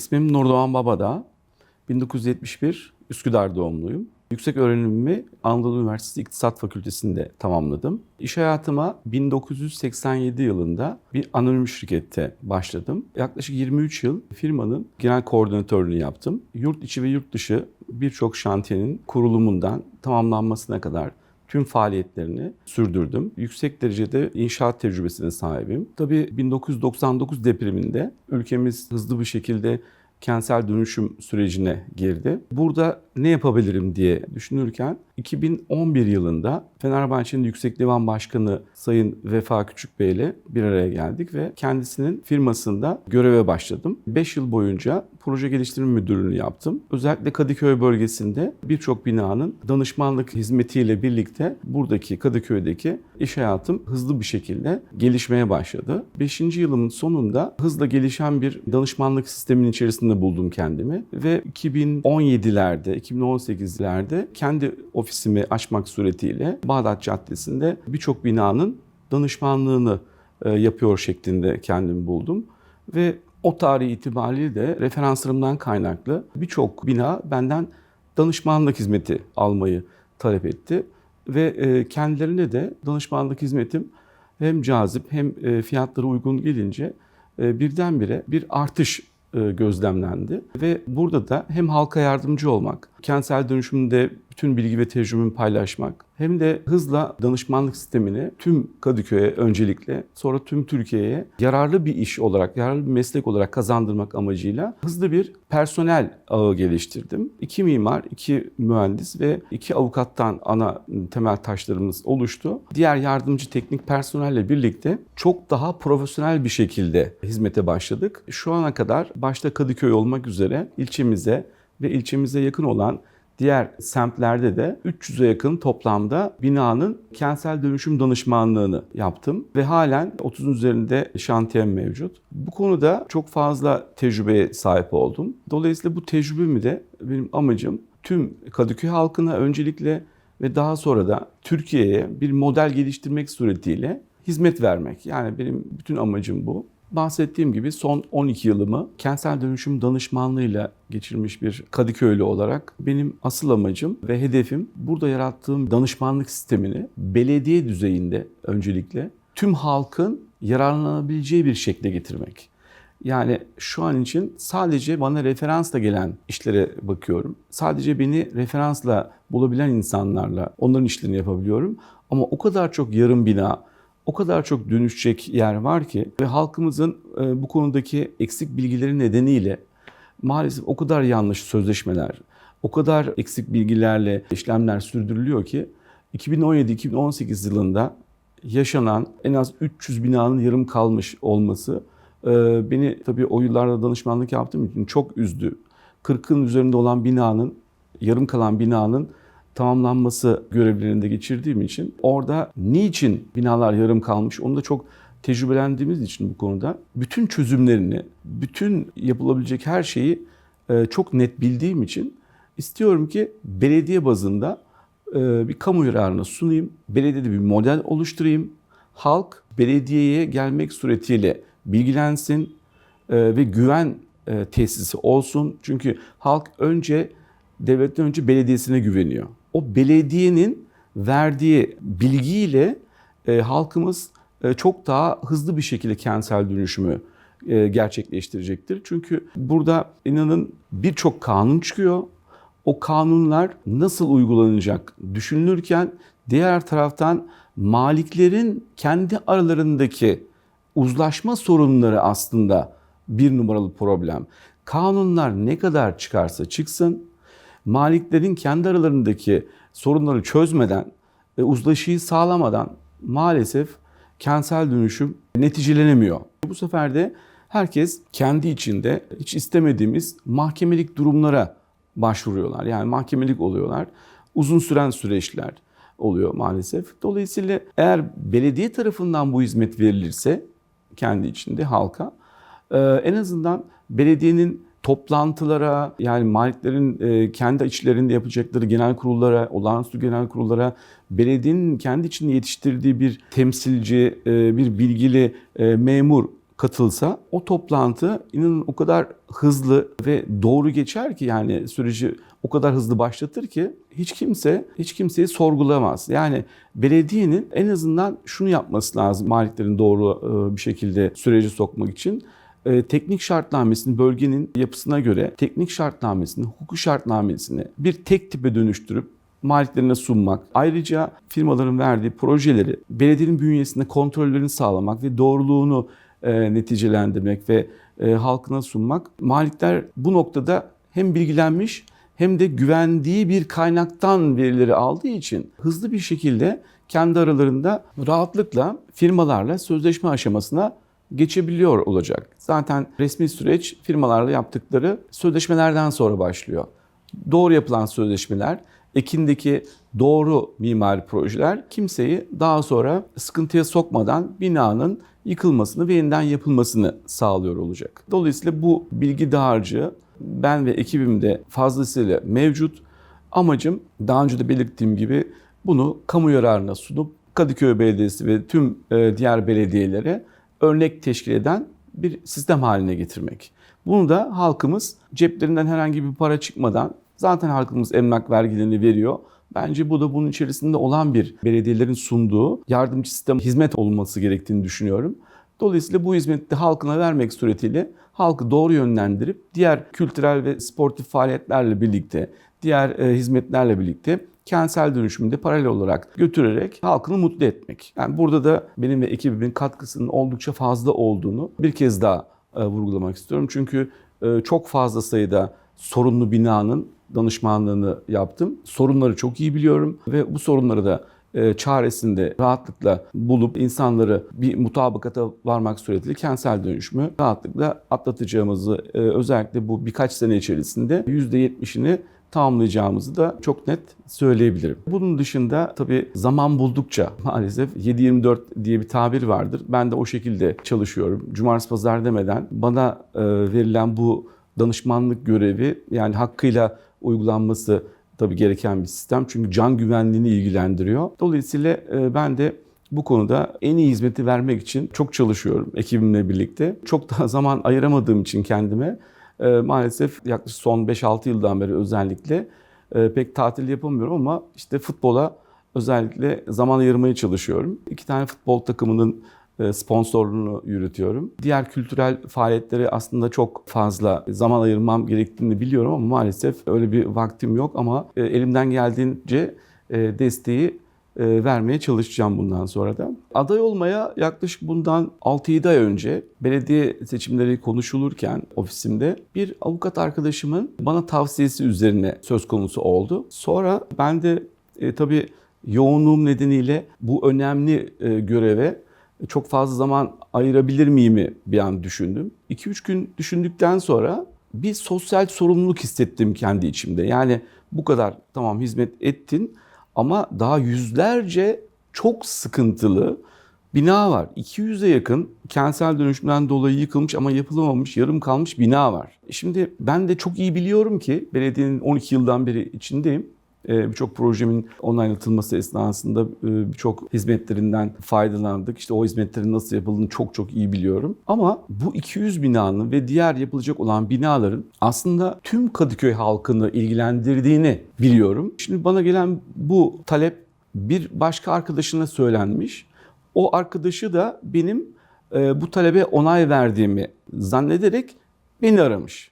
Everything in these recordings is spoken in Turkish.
İsmim Nurdoğan Babada. 1971 Üsküdar doğumluyum. Yüksek öğrenimimi Anadolu Üniversitesi İktisat Fakültesi'nde tamamladım. İş hayatıma 1987 yılında bir anonim şirkette başladım. Yaklaşık 23 yıl firmanın genel koordinatörlüğünü yaptım. Yurt içi ve yurt dışı birçok şantiyenin kurulumundan tamamlanmasına kadar tüm faaliyetlerini sürdürdüm. Yüksek derecede inşaat tecrübesine sahibim. Tabii 1999 depreminde ülkemiz hızlı bir şekilde kentsel dönüşüm sürecine girdi. Burada ne yapabilirim diye düşünürken 2011 yılında Fenerbahçe'nin Yüksek Divan Başkanı Sayın Vefa Küçük Bey ile bir araya geldik ve kendisinin firmasında göreve başladım. 5 yıl boyunca proje geliştirme müdürlüğünü yaptım. Özellikle Kadıköy bölgesinde birçok binanın danışmanlık hizmetiyle birlikte buradaki Kadıköy'deki iş hayatım hızlı bir şekilde gelişmeye başladı. 5. yılımın sonunda hızla gelişen bir danışmanlık sistemin içerisinde buldum kendimi ve 2017'lerde, 2018'lerde kendi ofisimi açmak suretiyle Bağdat Caddesi'nde birçok binanın danışmanlığını e, yapıyor şeklinde kendimi buldum. Ve o tarih itibariyle de referanslarımdan kaynaklı birçok bina benden danışmanlık hizmeti almayı talep etti. Ve e, kendilerine de danışmanlık hizmetim hem cazip hem e, fiyatları uygun gelince birdenbire bir artış gözlemlendi. Ve burada da hem halka yardımcı olmak, kentsel dönüşümde bütün bilgi ve tecrübemi paylaşmak, hem de hızla danışmanlık sistemini tüm Kadıköy'e öncelikle sonra tüm Türkiye'ye yararlı bir iş olarak, yararlı bir meslek olarak kazandırmak amacıyla hızlı bir personel ağı geliştirdim. İki mimar, iki mühendis ve iki avukattan ana temel taşlarımız oluştu. Diğer yardımcı teknik personelle birlikte çok daha profesyonel bir şekilde hizmete başladık. Şu ana kadar başta Kadıköy olmak üzere ilçemize ve ilçemize yakın olan diğer semtlerde de 300'e yakın toplamda binanın kentsel dönüşüm danışmanlığını yaptım ve halen 30'un üzerinde şantiyem mevcut. Bu konuda çok fazla tecrübeye sahip oldum. Dolayısıyla bu tecrübemi de benim amacım tüm Kadıköy halkına öncelikle ve daha sonra da Türkiye'ye bir model geliştirmek suretiyle hizmet vermek. Yani benim bütün amacım bu. Bahsettiğim gibi son 12 yılımı kentsel dönüşüm danışmanlığıyla geçirmiş bir Kadıköylü olarak benim asıl amacım ve hedefim burada yarattığım danışmanlık sistemini belediye düzeyinde öncelikle tüm halkın yararlanabileceği bir şekle getirmek. Yani şu an için sadece bana referansla gelen işlere bakıyorum. Sadece beni referansla bulabilen insanlarla onların işlerini yapabiliyorum. Ama o kadar çok yarım bina, o kadar çok dönüşecek yer var ki ve halkımızın e, bu konudaki eksik bilgileri nedeniyle maalesef o kadar yanlış sözleşmeler, o kadar eksik bilgilerle işlemler sürdürülüyor ki 2017-2018 yılında yaşanan en az 300 binanın yarım kalmış olması e, beni tabii o yıllarda danışmanlık yaptığım için çok üzdü. 40'ın üzerinde olan binanın, yarım kalan binanın tamamlanması görevlerinde geçirdiğim için orada niçin binalar yarım kalmış onu da çok tecrübelendiğimiz için bu konuda bütün çözümlerini, bütün yapılabilecek her şeyi e, çok net bildiğim için istiyorum ki belediye bazında e, bir kamu yararına sunayım. Belediyede bir model oluşturayım. Halk belediyeye gelmek suretiyle bilgilensin e, ve güven tesisi olsun. Çünkü halk önce devletten önce belediyesine güveniyor o belediyenin verdiği bilgiyle e, halkımız e, çok daha hızlı bir şekilde kentsel dönüşümü e, gerçekleştirecektir. Çünkü burada inanın birçok kanun çıkıyor. O kanunlar nasıl uygulanacak düşünülürken diğer taraftan maliklerin kendi aralarındaki uzlaşma sorunları aslında bir numaralı problem. Kanunlar ne kadar çıkarsa çıksın maliklerin kendi aralarındaki sorunları çözmeden ve uzlaşıyı sağlamadan maalesef kentsel dönüşüm neticelenemiyor. Bu sefer de herkes kendi içinde hiç istemediğimiz mahkemelik durumlara başvuruyorlar. Yani mahkemelik oluyorlar. Uzun süren süreçler oluyor maalesef. Dolayısıyla eğer belediye tarafından bu hizmet verilirse kendi içinde halka en azından belediyenin toplantılara yani maliklerin e, kendi içlerinde yapacakları genel kurullara, olağanüstü genel kurullara belediyenin kendi içinde yetiştirdiği bir temsilci, e, bir bilgili e, memur katılsa o toplantı inanın o kadar hızlı ve doğru geçer ki yani süreci o kadar hızlı başlatır ki hiç kimse hiç kimseyi sorgulamaz. Yani belediyenin en azından şunu yapması lazım maliklerin doğru bir şekilde süreci sokmak için. E, teknik şartnamesini bölgenin yapısına göre teknik şartnamesini, hukuk şartnamesini bir tek tipe dönüştürüp maliklerine sunmak. Ayrıca firmaların verdiği projeleri belediyenin bünyesinde kontrollerini sağlamak ve doğruluğunu e, neticelendirmek ve e, halkına sunmak. Malikler bu noktada hem bilgilenmiş hem de güvendiği bir kaynaktan verileri aldığı için hızlı bir şekilde kendi aralarında rahatlıkla firmalarla sözleşme aşamasına geçebiliyor olacak. Zaten resmi süreç firmalarla yaptıkları sözleşmelerden sonra başlıyor. Doğru yapılan sözleşmeler, ekindeki doğru mimari projeler kimseyi daha sonra sıkıntıya sokmadan binanın yıkılmasını ve yeniden yapılmasını sağlıyor olacak. Dolayısıyla bu bilgi dağarcığı ben ve ekibimde fazlasıyla mevcut. Amacım daha önce de belirttiğim gibi bunu kamu yararına sunup Kadıköy Belediyesi ve tüm e, diğer belediyelere örnek teşkil eden bir sistem haline getirmek. Bunu da halkımız ceplerinden herhangi bir para çıkmadan zaten halkımız emlak vergilerini veriyor. Bence bu da bunun içerisinde olan bir belediyelerin sunduğu yardımcı sistem hizmet olması gerektiğini düşünüyorum. Dolayısıyla bu hizmeti halkına vermek suretiyle halkı doğru yönlendirip diğer kültürel ve sportif faaliyetlerle birlikte, diğer e, hizmetlerle birlikte kentsel dönüşümde paralel olarak götürerek halkını mutlu etmek. Yani burada da benim ve ekibimin katkısının oldukça fazla olduğunu bir kez daha e, vurgulamak istiyorum. Çünkü e, çok fazla sayıda sorunlu binanın danışmanlığını yaptım. Sorunları çok iyi biliyorum ve bu sorunları da e, çaresini de rahatlıkla bulup insanları bir mutabakata varmak suretiyle kentsel dönüşümü rahatlıkla atlatacağımızı özellikle bu birkaç sene içerisinde %70'ini tamamlayacağımızı da çok net söyleyebilirim. Bunun dışında tabii zaman buldukça maalesef 7-24 diye bir tabir vardır. Ben de o şekilde çalışıyorum. Cumartesi pazar demeden bana e, verilen bu danışmanlık görevi yani hakkıyla uygulanması tabii gereken bir sistem. Çünkü can güvenliğini ilgilendiriyor. Dolayısıyla e, ben de bu konuda en iyi hizmeti vermek için çok çalışıyorum ekibimle birlikte. Çok daha zaman ayıramadığım için kendime maalesef yaklaşık son 5-6 yıldan beri özellikle e, pek tatil yapamıyorum ama işte futbola özellikle zaman ayırmaya çalışıyorum. İki tane futbol takımının e, sponsorluğunu yürütüyorum. Diğer kültürel faaliyetlere aslında çok fazla zaman ayırmam gerektiğini biliyorum ama maalesef öyle bir vaktim yok ama e, elimden geldiğince desteği vermeye çalışacağım bundan sonra da. Aday olmaya yaklaşık bundan 6-7 ay önce belediye seçimleri konuşulurken ofisimde bir avukat arkadaşımın bana tavsiyesi üzerine söz konusu oldu. Sonra ben de e, tabii yoğunluğum nedeniyle bu önemli e, göreve çok fazla zaman ayırabilir miyim bir an düşündüm. 2-3 gün düşündükten sonra bir sosyal sorumluluk hissettim kendi içimde. Yani bu kadar tamam hizmet ettin ama daha yüzlerce çok sıkıntılı bina var. 200'e yakın kentsel dönüşümden dolayı yıkılmış ama yapılamamış, yarım kalmış bina var. Şimdi ben de çok iyi biliyorum ki belediyenin 12 yıldan beri içindeyim. Ee, birçok projemin onaylatılması esnasında e, birçok hizmetlerinden faydalandık. İşte o hizmetlerin nasıl yapıldığını çok çok iyi biliyorum. Ama bu 200 binanın ve diğer yapılacak olan binaların aslında tüm Kadıköy halkını ilgilendirdiğini biliyorum. Şimdi bana gelen bu talep bir başka arkadaşına söylenmiş. O arkadaşı da benim e, bu talebe onay verdiğimi zannederek beni aramış.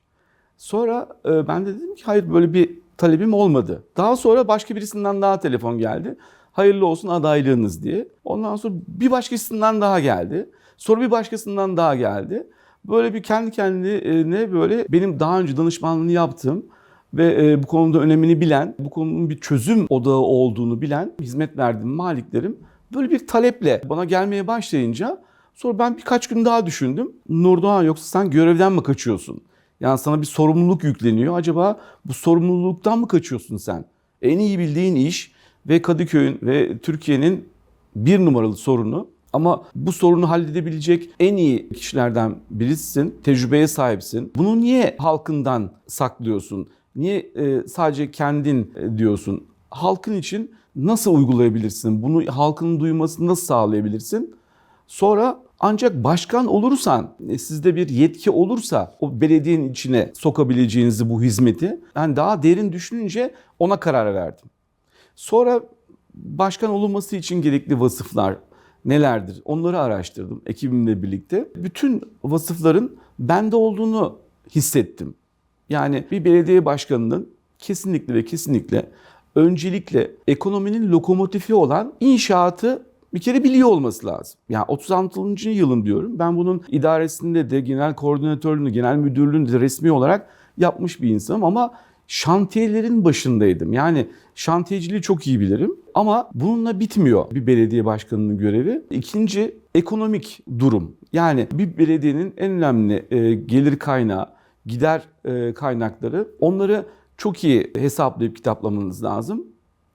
Sonra e, ben de dedim ki hayır böyle bir talebim olmadı. Daha sonra başka birisinden daha telefon geldi. Hayırlı olsun adaylığınız diye. Ondan sonra bir başkasından daha geldi. Sonra bir başkasından daha geldi. Böyle bir kendi kendine böyle benim daha önce danışmanlığını yaptığım ve e, bu konuda önemini bilen, bu konunun bir çözüm odağı olduğunu bilen hizmet verdiğim maliklerim böyle bir taleple bana gelmeye başlayınca sonra ben birkaç gün daha düşündüm. Nurdoğan yoksa sen görevden mi kaçıyorsun? Yani sana bir sorumluluk yükleniyor. Acaba bu sorumluluktan mı kaçıyorsun sen? En iyi bildiğin iş ve Kadıköy'ün ve Türkiye'nin bir numaralı sorunu ama bu sorunu halledebilecek en iyi kişilerden birisin, tecrübeye sahipsin. Bunu niye halkından saklıyorsun? Niye e, sadece kendin e, diyorsun? Halkın için nasıl uygulayabilirsin? Bunu halkın duymasını nasıl sağlayabilirsin? Sonra Ancak başkan olursan, e, sizde bir yetki olursa o belediyenin içine sokabileceğinizi bu hizmeti, yani daha derin düşününce ona karar verdim. Sonra başkan olunması için gerekli vasıflar nelerdir? Onları araştırdım ekibimle birlikte. Bütün vasıfların bende olduğunu hissettim. Yani bir belediye başkanının kesinlikle ve kesinlikle öncelikle ekonominin lokomotifi olan inşaatı bir kere biliyor olması lazım. Yani 36. yılım diyorum. Ben bunun idaresinde de genel koordinatörlüğünü, genel müdürlüğünü de resmi olarak yapmış bir insanım ama şantiyelerin başındaydım. Yani şantiyeciliği çok iyi bilirim ama bununla bitmiyor bir belediye başkanının görevi. İkinci ekonomik durum. Yani bir belediyenin en önemli e, gelir kaynağı, gider e, kaynakları onları çok iyi hesaplayıp kitaplamanız lazım.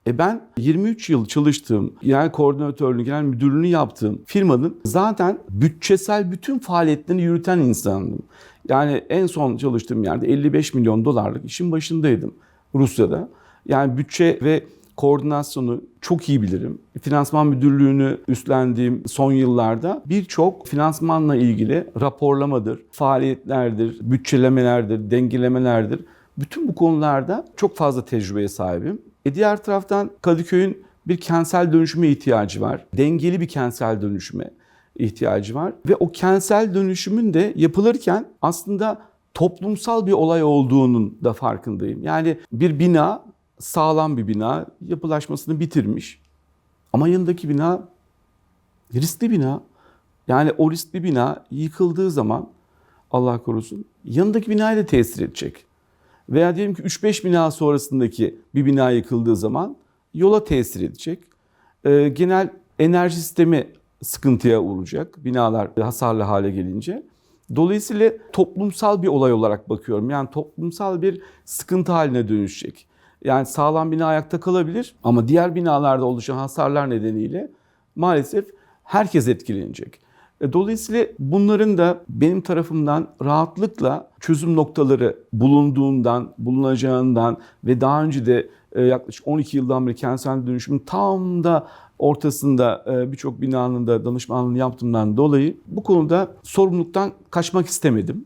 E ben 23 yıl çalıştığım, genel koordinatörlüğünü, genel müdürlüğünü yaptığım firmanın zaten bütçesel bütün faaliyetlerini yürüten insandım. Yani en son çalıştığım yerde 55 milyon dolarlık işin başındaydım Rusya'da. Yani bütçe ve koordinasyonu çok iyi bilirim. Finansman müdürlüğünü üstlendiğim son yıllarda birçok finansmanla ilgili raporlamadır, faaliyetlerdir, bütçelemelerdir, dengelemelerdir. Bütün bu konularda çok fazla tecrübeye sahibim. E diğer taraftan Kadıköy'ün bir kentsel dönüşüme ihtiyacı var. Dengeli bir kentsel dönüşüme ihtiyacı var. Ve o kentsel dönüşümün de yapılırken aslında toplumsal bir olay olduğunun da farkındayım. Yani bir bina sağlam bir bina yapılaşmasını bitirmiş. Ama yanındaki bina riskli bina. Yani o riskli bina yıkıldığı zaman Allah korusun yanındaki binaya da tesir edecek. Veya diyelim ki 3-5 bina sonrasındaki bir bina yıkıldığı zaman yola tesir edecek. Ee, genel enerji sistemi sıkıntıya uğrayacak binalar hasarlı hale gelince. Dolayısıyla toplumsal bir olay olarak bakıyorum. Yani toplumsal bir sıkıntı haline dönüşecek. Yani sağlam bina ayakta kalabilir ama diğer binalarda oluşan hasarlar nedeniyle maalesef herkes etkilenecek. E, Dolayısıyla bunların da benim tarafımdan rahatlıkla çözüm noktaları bulunduğundan, bulunacağından ve daha önce de e, yaklaşık 12 yıldan beri kentsel dönüşümün tam da ortasında e, birçok binanın da danışmanlığını yaptığımdan dolayı bu konuda sorumluluktan kaçmak istemedim.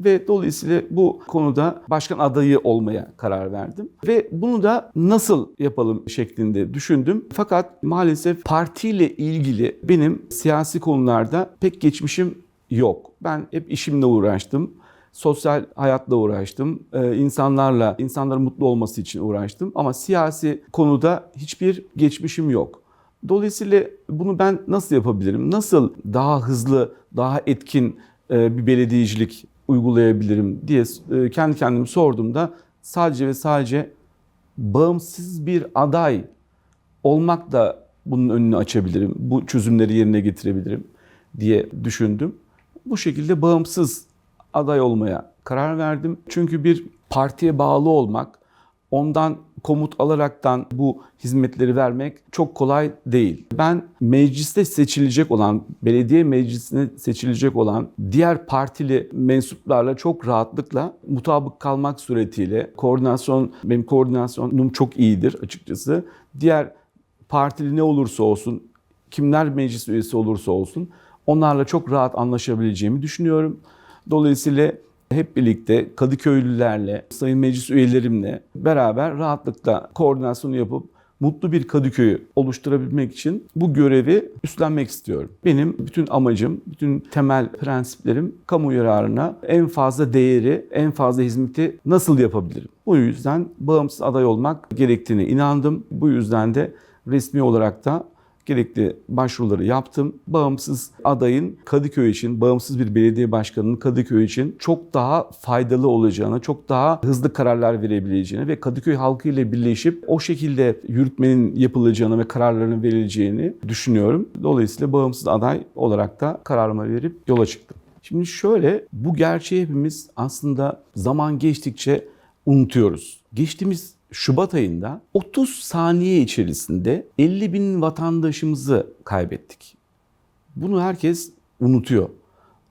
Ve dolayısıyla bu konuda başkan adayı olmaya karar verdim. Ve bunu da nasıl yapalım şeklinde düşündüm. Fakat maalesef partiyle ilgili benim siyasi konularda pek geçmişim yok. Ben hep işimle uğraştım. Sosyal hayatla uğraştım. Ee, insanlarla, insanların mutlu olması için uğraştım. Ama siyasi konuda hiçbir geçmişim yok. Dolayısıyla bunu ben nasıl yapabilirim? Nasıl daha hızlı, daha etkin e, bir belediyecilik uygulayabilirim diye e, kendi kendime sorduğumda sadece ve sadece bağımsız bir aday olmak da bunun önünü açabilirim. Bu çözümleri yerine getirebilirim diye düşündüm. Bu şekilde bağımsız aday olmaya karar verdim. Çünkü bir partiye bağlı olmak, ondan komut alaraktan bu hizmetleri vermek çok kolay değil. Ben mecliste seçilecek olan, belediye meclisine seçilecek olan diğer partili mensuplarla çok rahatlıkla mutabık kalmak suretiyle koordinasyon, benim koordinasyonum çok iyidir açıkçası. Diğer partili ne olursa olsun, kimler meclis üyesi olursa olsun onlarla çok rahat anlaşabileceğimi düşünüyorum. Dolayısıyla hep birlikte Kadıköylülerle, sayın meclis üyelerimle beraber rahatlıkla koordinasyonu yapıp mutlu bir Kadıköy'ü oluşturabilmek için bu görevi üstlenmek istiyorum. Benim bütün amacım, bütün temel prensiplerim kamu yararına en fazla değeri, en fazla hizmeti nasıl yapabilirim? Bu yüzden bağımsız aday olmak gerektiğine inandım. Bu yüzden de resmi olarak da gerekli başvuruları yaptım. Bağımsız adayın Kadıköy için, bağımsız bir belediye başkanının Kadıköy için çok daha faydalı olacağını, çok daha hızlı kararlar verebileceğini ve Kadıköy halkı ile birleşip o şekilde yürütmenin yapılacağını ve kararların verileceğini düşünüyorum. Dolayısıyla bağımsız aday olarak da kararımı verip yola çıktım. Şimdi şöyle bu gerçeği hepimiz aslında zaman geçtikçe unutuyoruz. Geçtiğimiz Şubat ayında 30 saniye içerisinde 50 bin vatandaşımızı kaybettik. Bunu herkes unutuyor.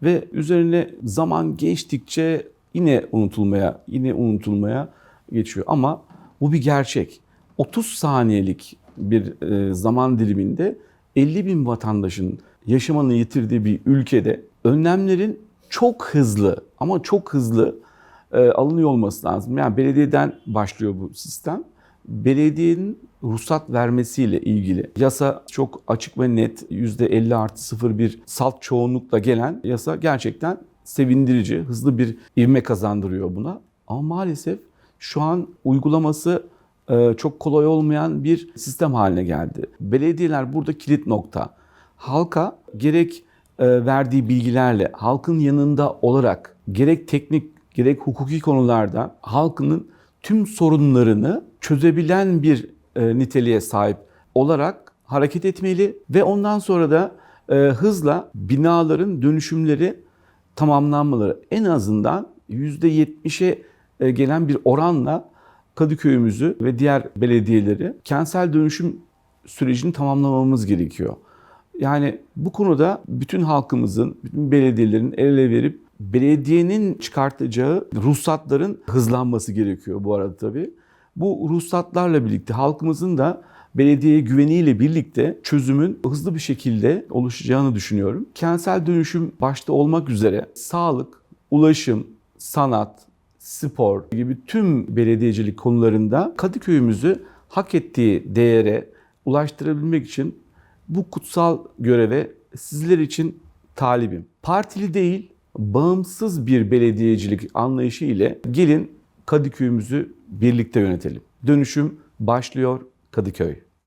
Ve üzerine zaman geçtikçe yine unutulmaya, yine unutulmaya geçiyor. Ama bu bir gerçek. 30 saniyelik bir e, zaman diliminde 50 bin vatandaşın yaşamını yitirdiği bir ülkede önlemlerin çok hızlı ama çok hızlı alınıyor olması lazım. Yani belediyeden başlıyor bu sistem. Belediyenin ruhsat vermesiyle ilgili yasa çok açık ve net %50 artı 01 salt çoğunlukla gelen yasa gerçekten sevindirici, hızlı bir ivme kazandırıyor buna. Ama maalesef şu an uygulaması e, çok kolay olmayan bir sistem haline geldi. Belediyeler burada kilit nokta. Halka gerek e, verdiği bilgilerle, halkın yanında olarak gerek teknik gerek hukuki konularda halkının tüm sorunlarını çözebilen bir e, niteliğe sahip olarak hareket etmeli ve ondan sonra da e, hızla binaların dönüşümleri tamamlanmaları en azından %70'e e, gelen bir oranla Kadıköy'ümüzü ve diğer belediyeleri kentsel dönüşüm sürecini tamamlamamız gerekiyor. Yani bu konuda bütün halkımızın, bütün belediyelerin el ele verip belediyenin çıkartacağı ruhsatların hızlanması gerekiyor bu arada tabii. Bu ruhsatlarla birlikte halkımızın da belediyeye güveniyle birlikte çözümün hızlı bir şekilde oluşacağını düşünüyorum. Kentsel dönüşüm başta olmak üzere sağlık, ulaşım, sanat, spor gibi tüm belediyecilik konularında Kadıköy'ümüzü hak ettiği değere ulaştırabilmek için bu kutsal göreve sizler için talibim. Partili değil, bağımsız bir belediyecilik anlayışı ile gelin Kadıköy'ümüzü birlikte yönetelim. Dönüşüm başlıyor Kadıköy.